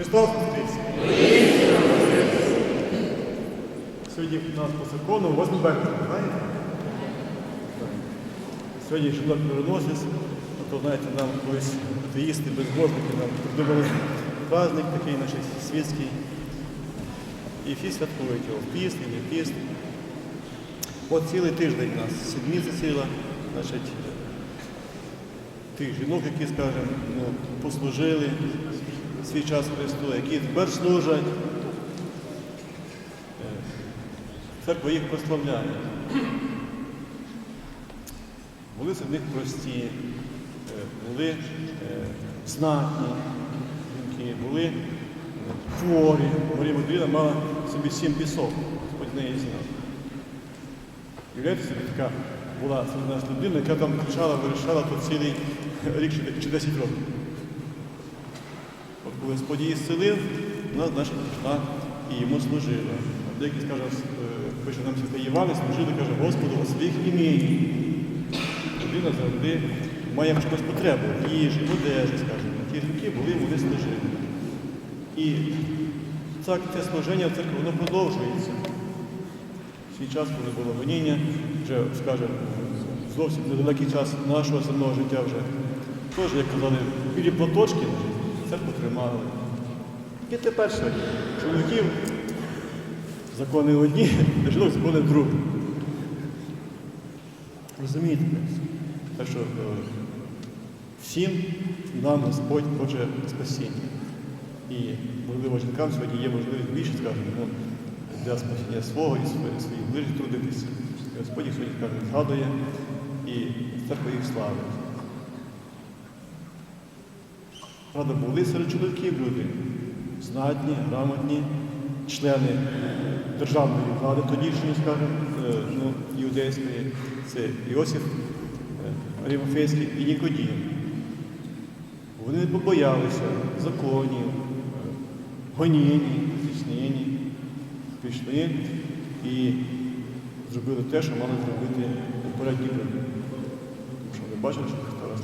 Христос Воскрес! Сьогодні у нас по закону 8 березня, знаєте? Сьогодні жінок переносить, а то, знаєте, нам колись атеїсти, безбожники нам придумали праздник такий наш світський. І всі святкують його в піст, і не піст. От цілий тиждень у нас, седмиця ціла, значить, тих жінок, які, скажімо, ну, послужили свій час Христу, які тепер служать. Е, Церква їх прославляє. Були серед них прості, е, були е, знатні жінки, були хворі. Марія Магдаліна мала собі сім пісок, Господь неї знав. Уявляєте собі, така була серед нас людина, яка там кричала, вирішала тут цілий рік чи 10 років. Господь її зцілив, вона значить пішла і йому служила. Деякі, скаже, пише нам святі Івани, служили, каже, Господу у своїх імені. Людина завжди має чомусь потребу, їжі, одежі, скажімо. Ті жінки були, вони служили. І так, це служення в церкві, воно продовжується. В свій час, коли було гоніння, вже, скажімо, зовсім недалекий час нашого земного життя вже. Теж, як казали, білі платочки церкву тримали. І тепер сьогодні чоловіків закони одні, а жінок закони другі. Розумієте? Так що е, всім нам Господь хоче спасіння. І, можливо, жінкам сьогодні є можливість більше, скажімо, ну, для спасіння свого і своїх, ближніх трудитися. Господь їх сьогодні, скажімо, згадує і церква їх славить. Правда, були серед чоловіків люди, знатні, грамотні, члени державної влади тодішньої, скажімо, е, ну, іудейської, це Іосиф е, Арімофейський і Нікодім. Вони не побоялися законів, е, гонінь, тіснині, пішли і зробили те, що мали зробити попередні люди. Тому що ви бачили, що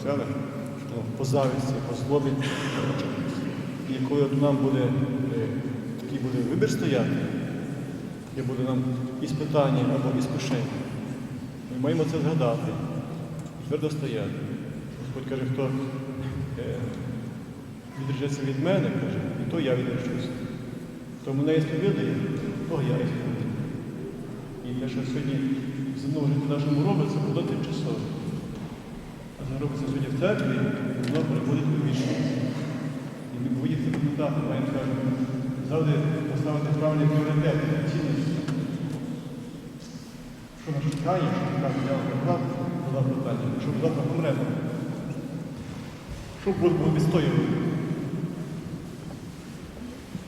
що ну, по завісті, по злобі. І нам буде е, такий буде вибір стояти, де буде нам іспитання або іскушення, ми маємо це згадати твердо стояти. Господь каже, хто е, відречеться від мене, каже, і то я відречуся. Хто мене ісповідує, то я ісповідую. І те, що сьогодні в нашому робиться, було тимчасово. А що робиться сьогодні в церкві, воно переходить у вічність. І ми повинні це пам'ятати, маємо завжди поставити правильні пріоритети, цінності. Що нас чекає, що чекає я заклад, була питання, що завтра помремо. Що будемо відстоювати?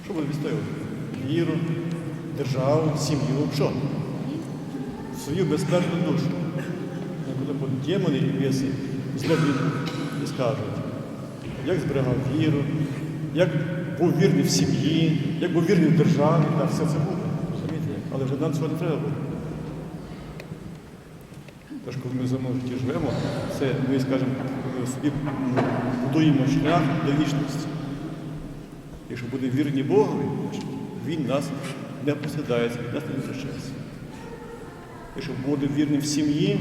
Що будемо відстоювати? Віру, державу, сім'ю, що? Свою безсмертну душу. Коли демони і біси злобні і скажуть, як зберігав віру, як був вірний в сім'ї, як був вірний в державі, та все це буде. Розумієте? Але вже нам цього не треба буде. Тож, коли ми в житті живемо, це ми, скажімо, собі будуємо шлях до вічності. Якщо будемо вірні Богові, Він нас не посідається, від нас не відречається. Якщо будемо вірні в сім'ї,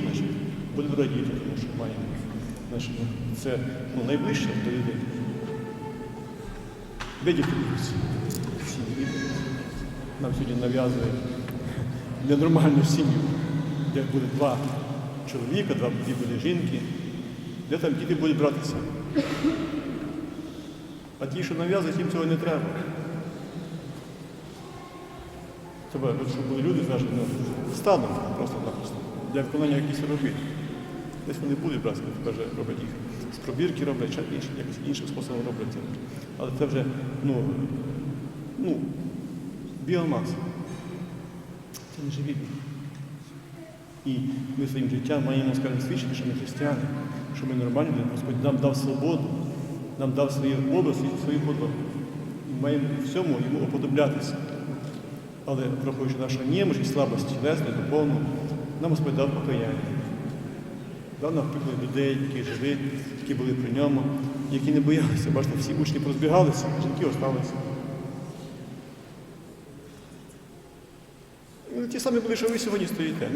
будемо радіти, тому що маємо. Ну, це ну, найближче до людей. Де діти Сім'ї. Нам сьогодні нав'язує ненормальну сім'ю, де буде два чоловіка, два дві буде жінки, де там діти будуть братися. А ті, що нав'язують, їм цього не треба. Треба, щоб були люди, скажімо, ну, станом просто-напросто, для виконання якихось робіт. Десь вони будуть брати, вже роблять їх. З пробірки роблять, чи інші, якось іншим способом роблять. Але це вже ну, ну, біомаса. Це не живі. І ми своїм життям маємо, скажімо, свідчити, що ми християни, що ми нормальні. Господь нам дав свободу, нам дав свої образи, свою подобу. І маємо всьому йому уподоблятися. Але враховуючи нашу немощь і слабость тілесну, духовну, нам Господь дав покаяння да, навколо людей, які жили, які були при ньому, які не боялися. Бачите, всі учні прозбігалися, а жінки осталися. І ті самі були, що ви сьогодні стоїте,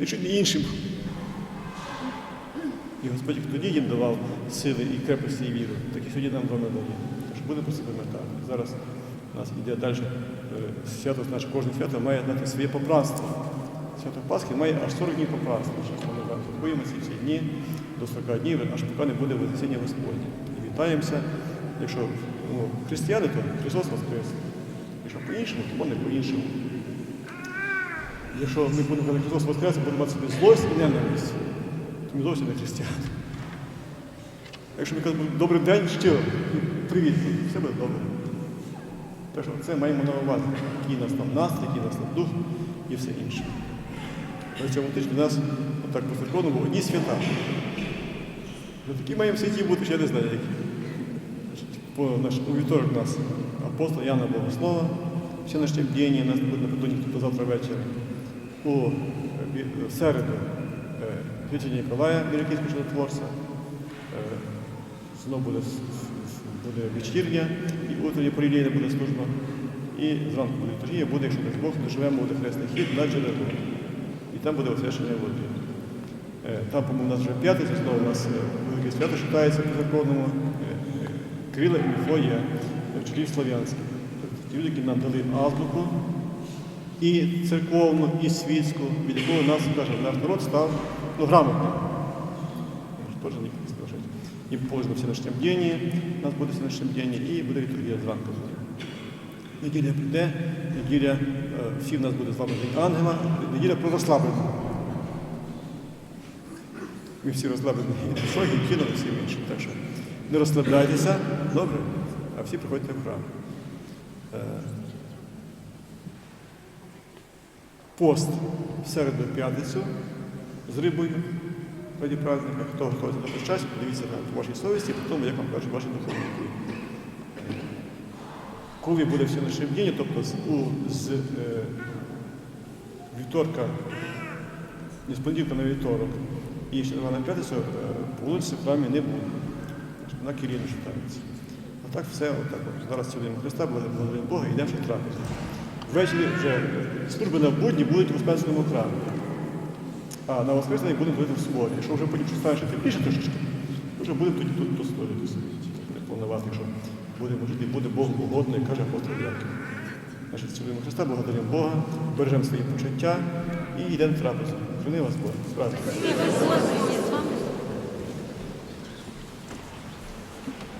нічим не іншим. І Господь тоді їм давав сили і крепості, і віру, так і сьогодні нам вами дає. Тож буде про себе мета. Зараз у нас йде далі е, свято, наше кожне свято має знати своє попранство. Свято Пасхи має аж 40 днів попранства. Святкуємо ці дні до 40 днів, аж поки не буде Вознесіння Господнє. І вітаємося. Якщо ну, християни, то Христос Воскрес. Якщо по-іншому, то не по-іншому. Якщо ми будемо казати Христос Воскрес, будемо мати собі злость і ненависть, то ми зовсім не християни. Якщо ми кажемо добрий день, щиро, привіт, все буде добре. Так що це маємо на увазі, який нас там настрій, який нас там дух і все інше. На цьому тижні у нас отак по закону було одні свята. Вже такі маємо святі бути, ще я не знаю які. По, наш, у вівторок нас апостол Яна Богослова, все наше бдіння нас буде напередодні тобто завтра ввечері. У е, середу е, Святителя Ніколая, Міряківського чудотворця. Е, Знову буде, буде вечірня, і утрення порілійна буде служба. І зранку буде літургія, буде, якщо Бог, доживемо, буде хресний хід на джерело. Там буде освячення води. Е, Там, по-моєму, у нас вже п'ятниця, знову у нас е, велике свято читається по законному. Е, е, і Мефодія, вчителів слов'янських. Тобто ті люди, які нам дали азбуку, і церковну, і світську, від якого нас, каже, наш народ став ну, грамотним. Тоже не скажуть. І поздно все наше бдіння, у нас буде все наше бдіння, і буде літургія зранку. Неділя прийде, неділя, всі в нас буде з вами День ангела, неділя про розслаблення. Ми всі розслаблені і душою, і тілом, і всім іншим. Так що не розслабляйтеся, добре, а всі приходьте в храм. Е, Пост в середу п'ятницю з рибою раді праздника. Хто готується до причастя, подивіться на вашій совісті, по тому, як вам кажуть ваші духовники. Коли буде все наше бдіння, тобто з, у, з е, вівторка, з понеділка на вівторок і ще на п'ятницю е, вулиці в храмі не буде. На Кирину читається. А так все, отак. От. Зараз цілуємо Христа, благодаримо Бога, йдемо ще трапезу. Ввечері вже е, служби на будні будуть у Успенському храмі. А на Воскресенні будемо ходити в соборі. Якщо вже потім стане ще тепліше трошечки, то вже будемо тоді тут до столі буде планувати, якщо будемо жити, буде Бог угодно, каже апостол Яків. Значить, цілуємо Христа, благодаримо Бога, бережемо свої почуття і йдемо в трапезу. Храни вас Бог.